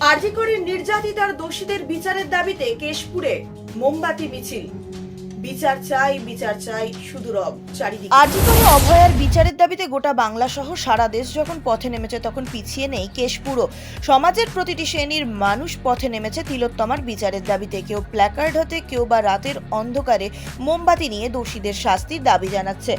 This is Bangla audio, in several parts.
আরজি করে নির্যাতিতার দোষীদের বিচারের দাবিতে কেশপুরে মোমবাতি মিছিল। বিচার চাই বিচার চাই সুদূরব চারিদিকে। আরজি অভয়ার বিচারের দাবিতে গোটা বাংলা সহ সারা দেশ যখন পথে নেমেছে তখন পিছিয়ে নেই কেশপুরও। সমাজের প্রতিটি শ্রেণির মানুষ পথে নেমেছে তিলোত্তমার বিচারের দাবিতে। কেউ প্ল্যাকার্ড হতে, কেউ বা রাতের অন্ধকারে মোমবাতি নিয়ে দোষীদের শাস্তির দাবি জানাচ্ছে।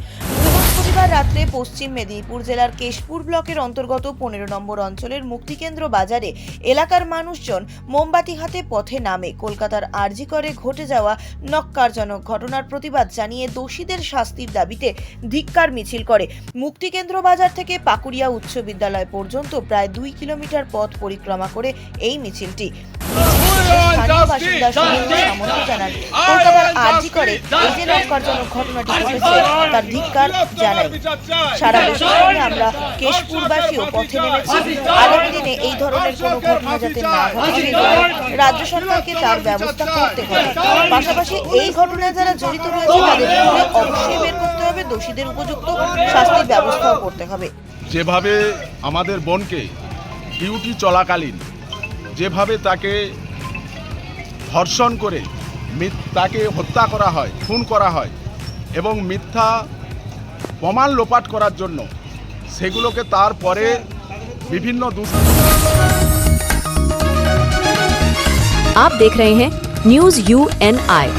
বৃহস্পতিবার রাত্রে পশ্চিম মেদিনীপুর জেলার কেশপুর ব্লকের অন্তর্গত পনেরো নম্বর অঞ্চলের মুক্তিকেন্দ্র বাজারে এলাকার মানুষজন মোমবাতি হাতে পথে নামে। কলকাতার আরজি করে ঘটে যাওয়া নক্কারজনক ঘটনার প্রতিবাদ জানিয়ে দোষীদের শাস্তির দাবিতে ধিক্কার মিছিল করে। মুক্তিকেন্দ্র বাজার থেকে পাকুড়িয়া উচ্চ বিদ্যালয় পর্যন্ত প্রায় দুই কিলোমিটার পথ পরিক্রমা করে এই মিছিলটি। স্থানীয় বাসিন্দা সুনীল সামন্ত জানান কলকাতার আরজি করে এই যে নক্কারজনক ঘটনাটি ঘটেছে তার ধিক্কার জানাই সারা দেশের সঙ্গে আমরা কেশপুরবাসীও পথে নেমেছি আগামী দিনে এই ধরনের কোনো ঘটনা যাতে না ঘটে রাজ্য সরকারকে তার ব্যবস্থা করতে হবে পাশাপাশি এই ঘটনায় যারা জড়িত রয়েছে তাদের অবশ্যই বের করতে হবে দোষীদের উপযুক্ত শাস্তির ব্যবস্থাও করতে হবে যেভাবে আমাদের বোনকে ডিউটি চলাকালীন যেভাবে তাকে ধর্ষণ করে মিথ- তাকে হত্যা করা হয় খুন করা হয় এবং মিথ্যা প্রমাণ লোপাট করার জন্য সেগুলোকে তারপরে বিভিন্ন দুষ आप देख रहे हैं न्यूज यू एन आई